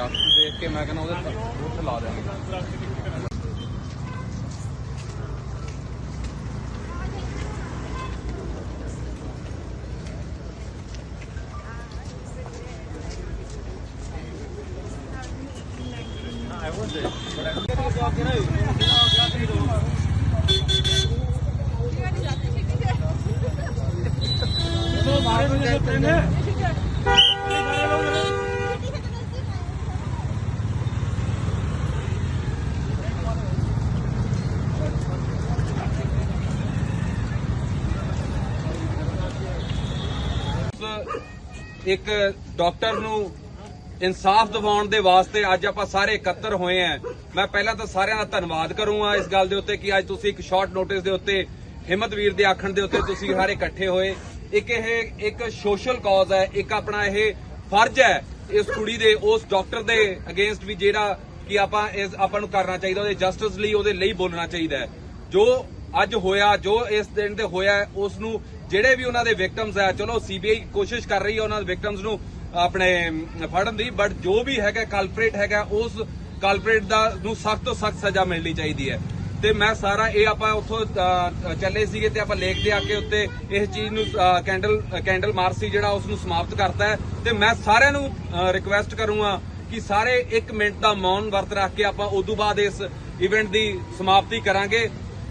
ਦਰਖਤ ਦੇਖ ਕੇ ਮੈਂ ਕਹਿੰਦਾ ਉਹਦੇ ਉੱਥੇ ਲਾ ਦਿਆਂਗੇ। ਇੱਕ ਡਾਕਟਰ ਨੂੰ ਇਨਸਾਫ ਦਿਵਾਉਣ ਦੇ ਵਾਸਤੇ ਅੱਜ ਆਪਾਂ ਸਾਰੇ ਇਕੱਤਰ ਹੋਏ ਆਂ। ਮੈਂ ਪਹਿਲਾਂ ਤਾਂ ਸਾਰਿਆਂ ਦਾ ਧੰਨਵਾਦ ਕਰੂੰਗਾ ਇਸ ਗੱਲ ਦੇ ਉੱਤੇ ਕਿ ਅੱਜ ਤੁਸੀਂ ਇੱਕ ਸ਼ਾਰਟ ਨੋਟਿਸ ਦੇ ਉੱਤੇ, ਹਿੰਮਤ ਵੀਰ ਦੇ ਆਖਣ ਦੇ ਉੱਤੇ ਤੁਸੀਂ ਸਾਰੇ ਇਕੱਠੇ ਹੋਏ। ਇੱਕ ਇਹ, ਇੱਕ ਸੋਸ਼ਲ ਕਾਜ਼ ਹੈ, ਇੱਕ ਆਪਣਾ ਇਹ ਫਰਜ਼ ਹੈ ਇਸ ਕੁੜੀ ਦੇ, ਉਸ ਡਾਕਟਰ ਦੇ ਅਗੇਂਸਟ ਵੀ ਜਿਹੜਾ ਕਿ ਆਪਾਂ ਇਸ, ਆਪਾਂ ਨੂੰ ਕਰਨਾ ਚਾਹੀਦਾ, ਉਹਦੇ ਜਸਟਿਸ ਲਈ, ਉਹਦੇ ਲਈ ਬੋਲਣਾ ਚਾਹੀਦਾ ਜੋ ਅੱਜ ਹੋਇਆ ਜੋ ਇਸ ਦਿਨ ਤੇ ਹੋਇਆ ਹੈ, ਉਸ ਨੂੰ ਜਿਹੜੇ ਵੀ ਉਹਨਾਂ ਦੇ ਵਿਕਟਮਸ ਹੈ ਚਲੋ ਸੀਬੀਆਈ ਕੋਸ਼ਿਸ਼ ਕਰ ਰਹੀ ਹੈ ਉਹਨਾਂ ਦੇ ਵਿਕਟਮਸ ਨੂੰ ਆਪਣੇ ਫੜਨ ਦੀ ਬਟ ਜੋ ਵੀ ਹੈਗਾ ਕਲਪਰੇਟ ਹੈਗਾ ਉਸ ਕਲਪਰੇਟ ਦਾ ਨੂੰ ਸਖਤ ਤੋਂ ਸਖਤ ਸਜ਼ਾ ਮਿਲਣੀ ਚਾਹੀਦੀ ਹੈ। ਤੇ ਮੈਂ ਸਾਰਾ ਇਹ ਆਪਾਂ ਉੱਥੋਂ ਚੱਲੇ ਸੀਗੇ ਤੇ ਆਪਾਂ ਲੇਕ ਤੇ ਆ ਕੇ ਉੱਤੇ ਇਸ ਚੀਜ਼ ਨੂੰ ਕੈਂਡਲ ਕੈਂਡਲ ਮਾਰਚ ਸੀ ਜਿਹੜਾ ਉਸ ਨੂੰ ਸਮਾਪਤ ਕਰਤਾ ਹੈ। ਤੇ ਮੈਂ ਸਾਰਿਆਂ ਨੂੰ ਰਿਕੁਐਸਟ ਕਰੂੰਗਾ ਕਿ ਸਾਰੇ 1 ਮਿੰਟ ਦਾ ਮੌਨ ਵਰਤ ਰੱਖ ਕੇ ਆਪਾਂ ਉਦੋਂ ਬਾਅਦ ਇਸ ਇਵੈਂਟ ਦੀ ਸਮਾਪਤੀ ਕਰਾਂਗੇ।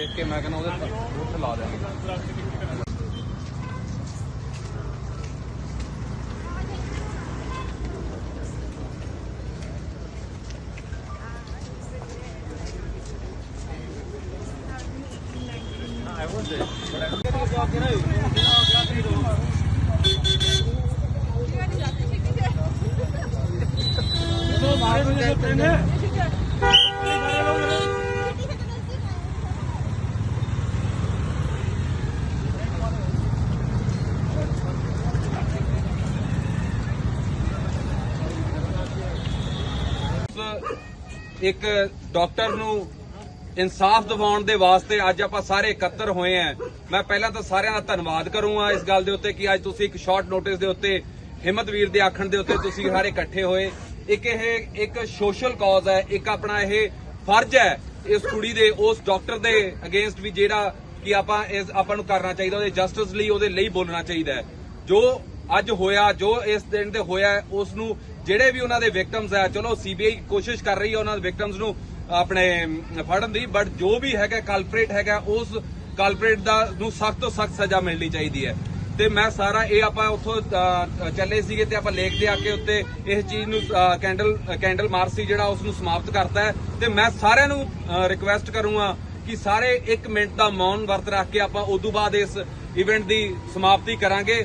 ਦੇਖ ਕੇ ਮੈਂ ਕਹਿੰਦਾ ਉਹਦੇ ਉੱਥੇ ਲਾ ਦਿਆਂਗੇ। ਇੱਕ ਡਾਕਟਰ ਨੂੰ ਇਨਸਾਫ ਦਿਵਾਉਣ ਦੇ ਵਾਸਤੇ ਅੱਜ ਆਪਾਂ ਸਾਰੇ ਇਕੱਤਰ ਹੋਏ ਆਂ ਮੈਂ ਪਹਿਲਾਂ ਤਾਂ ਸਾਰਿਆਂ ਦਾ ਧੰਨਵਾਦ ਕਰੂੰਗਾ ਇਸ ਗੱਲ ਦੇ ਉੱਤੇ ਕਿ ਅੱਜ ਤੁਸੀਂ ਇੱਕ ਸ਼ਾਰਟ ਨੋਟਿਸ ਦੇ ਉੱਤੇ ਹਿੰਮਤ ਵੀਰ ਦੇ ਆਖਣ ਦੇ ਉੱਤੇ ਤੁਸੀਂ ਸਾਰੇ ਇਕੱਠੇ ਹੋਏ। ਇੱਕ ਇਹ, ਇੱਕ ਸੋਸ਼ਲ ਕਾਜ਼ ਹੈ, ਇੱਕ ਆਪਣਾ ਇਹ ਫਰਜ਼ ਹੈ, ਇਸ ਕੁੜੀ ਦੇ, ਉਸ ਡਾਕਟਰ ਦੇ ਅਗੇਂਸਟ ਵੀ ਜਿਹੜਾ ਕਿ ਆਪਾਂ ਇਸ, ਆਪਾਂ ਨੂੰ ਕਰਨਾ ਚਾਹੀਦਾ, ਉਹਦੇ ਜਸਟਿਸ ਲਈ, ਉਹਦੇ ਲਈ ਬੋਲਣਾ ਚਾਹੀਦਾ ਜੋ ਅੱਜ ਹੋਇਆ ਜੋ ਇਸ ਦਿਨ ਤੇ ਹੋਇਆ ਹੈ, ਉਸ ਨੂੰ ਜਿਹੜੇ ਵੀ ਉਹਨਾਂ ਦੇ ਵਿਕਟਮਸ ਹੈ ਚਲੋ ਸੀਬੀਆਈ ਕੋਸ਼ਿਸ਼ ਕਰ ਰਹੀ ਹੈ ਉਹਨਾਂ ਦੇ ਵਿਕਟਮਸ ਨੂੰ ਆਪਣੇ ਫੜਨ ਦੀ ਬਟ ਜੋ ਵੀ ਹੈਗਾ ਕਲਪਰੇਟ ਹੈਗਾ ਉਸ ਕਲਪਰੇਟ ਦਾ ਨੂੰ ਸਖਤ ਤੋਂ ਸਖਤ ਸਜ਼ਾ ਮਿਲਣੀ ਚਾਹੀਦੀ ਹੈ। ਤੇ ਮੈਂ ਸਾਰਾ ਇਹ ਆਪਾਂ ਉੱਥੋਂ ਚੱਲੇ ਸੀਗੇ ਤੇ ਆਪਾਂ ਲੇਕ ਤੇ ਆ ਕੇ ਉੱਤੇ ਇਸ ਚੀਜ਼ ਨੂੰ ਕੈਂਡਲ ਕੈਂਡਲ ਮਾਰਚ ਸੀ ਜਿਹੜਾ ਉਸ ਨੂੰ ਸਮਾਪਤ ਕਰਤਾ ਹੈ। ਤੇ ਮੈਂ ਸਾਰਿਆਂ ਨੂੰ ਰਿਕੁਐਸਟ ਕਰੂੰਗਾ ਕਿ ਸਾਰੇ 1 ਮਿੰਟ ਦਾ ਮੌਨ ਵਰਤ ਰੱਖ ਕੇ ਆਪਾਂ ਉਦੋਂ ਬਾਅਦ ਇਸ ਇਵੈਂਟ ਦੀ ਸਮਾਪਤੀ ਕਰਾਂਗੇ।